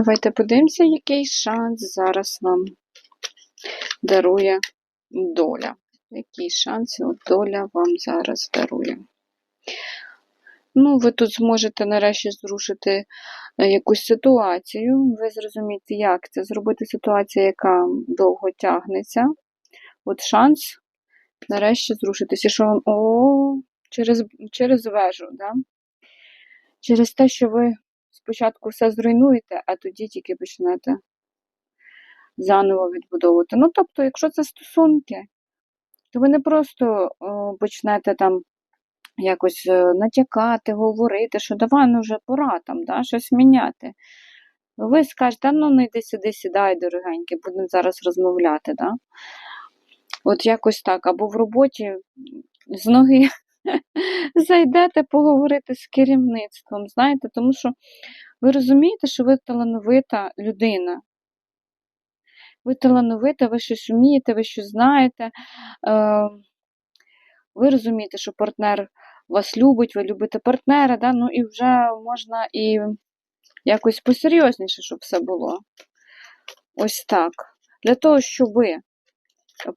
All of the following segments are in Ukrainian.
Давайте подивимося, який шанс зараз вам дарує доля. Який шанс доля вам зараз дарує? Ну, ви тут зможете нарешті зрушити е, якусь ситуацію. Ви зрозумієте, як це зробити ситуація, яка довго тягнеться. От шанс нарешті зрушитися. Що вам о, через, через вежу, да? через те, що ви спочатку все зруйнуєте, а тоді тільки почнете заново відбудовувати. Ну, тобто, якщо це стосунки, то ви не просто о, почнете там якось е, натякати, говорити, що давай ну вже пора там, да, щось міняти. Ви скажете, ну не йди сюди, сідай, дорогенький, будемо зараз розмовляти. Да? От якось так, або в роботі з ноги зайдете поговорити з керівництвом, знаєте, тому що ви розумієте, що ви талановита людина. Ви талановита, ви щось вмієте, ви щось знаєте. Е, ви розумієте, що партнер вас любить, ви любите партнера, да? ну і вже можна і якось посерйозніше, щоб все було. Ось так. Для того, щоб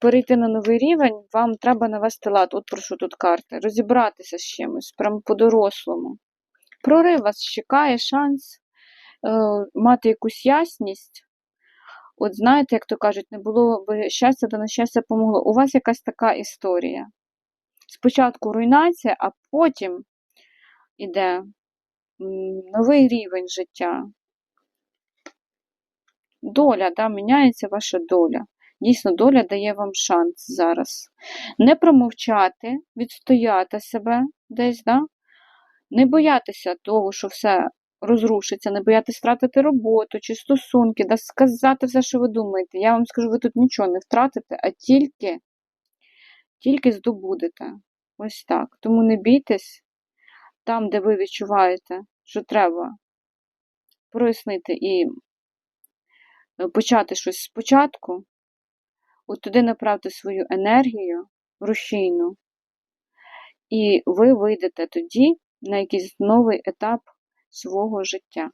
перейти на новий рівень, вам треба навести лад. От про що тут карти. Розібратися з чимось, прямо по-дорослому. Прорив вас чекає, шанс е, мати якусь ясність. От знаєте, як то кажуть, не було би щастя, то нещастя помогло. У вас якась така історія. Спочатку руйнація, а потім іде новий рівень життя. Доля, да, міняється ваша доля. Дійсно, доля дає вам шанс зараз. Не промовчати, відстояти себе десь, да? не боятися того, що все розрушиться, не боятися втратити роботу чи стосунки, да сказати все, що ви думаєте. Я вам скажу, ви тут нічого не втратите, а тільки, тільки здобудете. Ось так. Тому не бійтесь там, де ви відчуваєте, що треба прояснити і е, почати щось спочатку, от туди направте свою енергію рушійну, і ви вийдете тоді на якийсь новий етап свого життя.